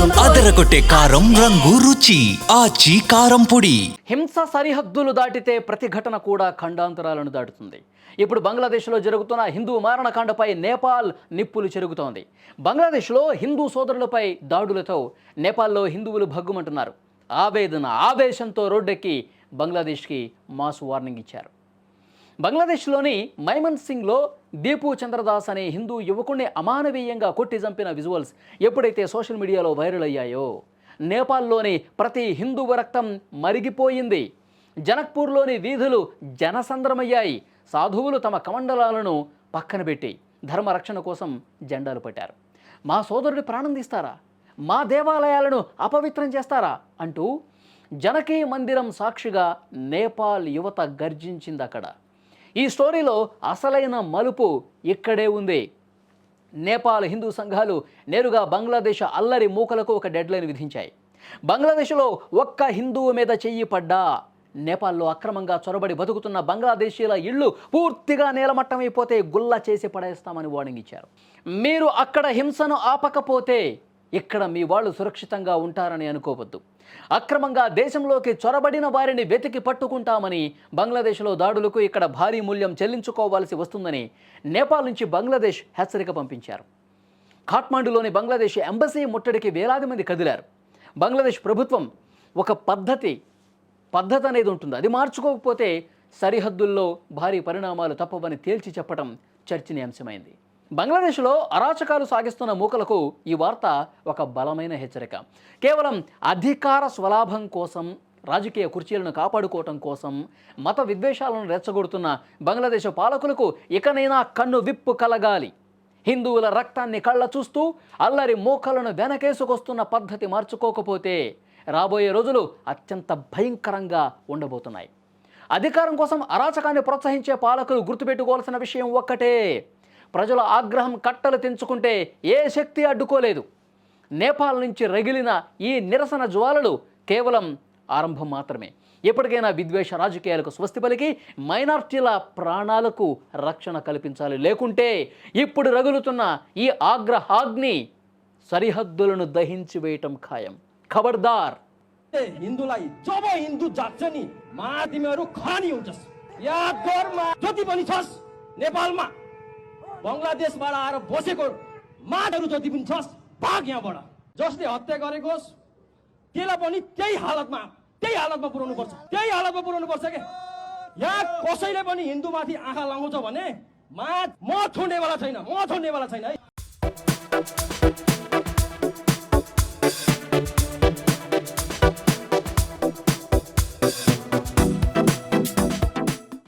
అదరగొట్టే కారం రంగు రుచి ఆచి కారం పొడి. హింస సరిహద్దులు దాటితే ప్రతిఘటన కూడా ఖండాంతరాలను దాటుతుంది. ఇప్పుడు బంగ్లాదేశ్లో జరుగుతున్న హిందూ మారణకాండపై నేపాల్ నిప్పులు చెరుగుతోంది. బంగ్లాదేశ్లో హిందూ సోదరులపై దాడులతో నేపాల్లో హిందువులు భగ్గుమంటున్నారు. ఆవేదన ఆవేశంతో రోడ్డెక్కి బంగ్లాదేశ్కి మాస్ వార్నింగ్ ఇచ్చారు. బంగ్లాదేశ్లోని మైమన్ సింగ్లో దీపు చంద్రదాస్ అనే హిందూ యువకుడిని అమానవీయంగా కొట్టి చంపిన విజువల్స్ ఎప్పుడైతే సోషల్ మీడియాలో వైరల్ అయ్యాయో? నేపాల్లోని ప్రతి హిందువు రక్తం మరిగిపోయింది. జనక్పూర్లోని వీధులు జనసంద్రమయ్యాయి. సాధువులు తమ కమండలాలను పక్కన పెట్టి ధర్మరక్షణ కోసం జెండాలు పట్టారు. మా సోదరుడి ప్రాణం తీస్తారా? మా దేవాలయాలను అపవిత్రం చేస్తారా? అంటూ జనకీ మందిరం సాక్షిగా నేపాల్ యువత గర్జించింది అక్కడ ఈ స్టోరీలో అసలైన మలుపు ఇక్కడే ఉంది. నేపాల్ హిందూ సంఘాలు నేరుగా బంగ్లాదేశ్ అల్లరి మూకలకు ఒక డెడ్లైన్ విధించాయి. బంగ్లాదేశ్లో ఒక్క హిందువు మీద చెయ్యి పడ్డా. నేపాల్లో అక్రమంగా చొరబడి బతుకుతున్న బంగ్లాదేశీల ఇళ్ళు పూర్తిగా నేలమట్టమైపోతే గుల్ల చేసి పడేస్తామని వార్నింగ్ ఇచ్చారు. మీరు అక్కడ హింసను ఆపకపోతే ఇక్కడ మీ వాళ్ళు సురక్షితంగా ఉంటారని అనుకోవద్దు. అక్రమంగా దేశంలోకి చొరబడిన వారిని వెతికి పట్టుకుంటామని బంగ్లాదేశ్లో దాడులకు ఇక్కడ భారీ మూల్యం చెల్లించుకోవాల్సి వస్తుందని నేపాల్ నుంచి బంగ్లాదేశ్ హెచ్చరిక పంపించారు. ఖాట్మాండులోని బంగ్లాదేశ్ ఎంబసీ ముట్టడికి వేలాది మంది కదిలారు. బంగ్లాదేశ్ ప్రభుత్వం ఒక పద్ధతి పద్ధతి అనేది ఉంటుంది. అది మార్చుకోకపోతే సరిహద్దుల్లో భారీ పరిణామాలు తప్పవని తేల్చి చెప్పడం చర్చనీయాంశమైంది. బంగ్లాదేశ్లో అరాచకాలు సాగిస్తున్న మూకలకు ఈ వార్త ఒక బలమైన హెచ్చరిక. కేవలం అధికార స్వలాభం కోసం రాజకీయ కుర్చీలను కాపాడుకోవటం కోసం మత విద్వేషాలను రెచ్చగొడుతున్న బంగ్లాదేశ్ పాలకులకు ఇకనైనా కన్ను విప్పు కలగాలి. హిందువుల రక్తాన్ని కళ్ళ చూస్తూ అల్లరి మోకలను వెనకేసుకొస్తున్న పద్ధతి మార్చుకోకపోతే రాబోయే రోజులు అత్యంత భయంకరంగా ఉండబోతున్నాయి. అధికారం కోసం అరాచకాన్ని ప్రోత్సహించే పాలకులు గుర్తుపెట్టుకోవాల్సిన విషయం ఒక్కటే. ప్రజల ఆగ్రహం కట్టలు తెంచుకుంటే ఏ శక్తి అడ్డుకోలేదు నేపాల్ నుంచి రగిలిన ఈ నిరసన జ్వాలలు కేవలం ఆరంభం మాత్రమే ఎప్పటికైనా విద్వేష రాజకీయాలకు స్వస్తి పలికి మైనార్టీల ప్రాణాలకు రక్షణ కల్పించాలి లేకుంటే ఇప్పుడు రగులుతున్న ఈ ఆగ్రహాగ్ని సరిహద్దులను దహించి వేయటం ఖాయం ఖబర్దార్ ए, हिन्दूलाई जब हिन्दू जाग्छ नि मा तिमीहरू खरानी हुन्छस् याद गर मा जति पनि छस् नेपालमा बङ्गलादेशबाट आएर बसेको माटहरू जति पनि छस् भाग यहाँबाट। जसले हत्या गरेको त्यसलाई पनि त्यही हालतमा त्यही हालतमा पुऱ्याउनु पर्छ। त्यही हालतमा पुऱ्याउनु पर्छ के? यहाँ कसैले पनि हिन्दूमाथि आँखा लगाउँछ भने मा म छोड्नेवाला छैन म छोड्नेवाला छैन। है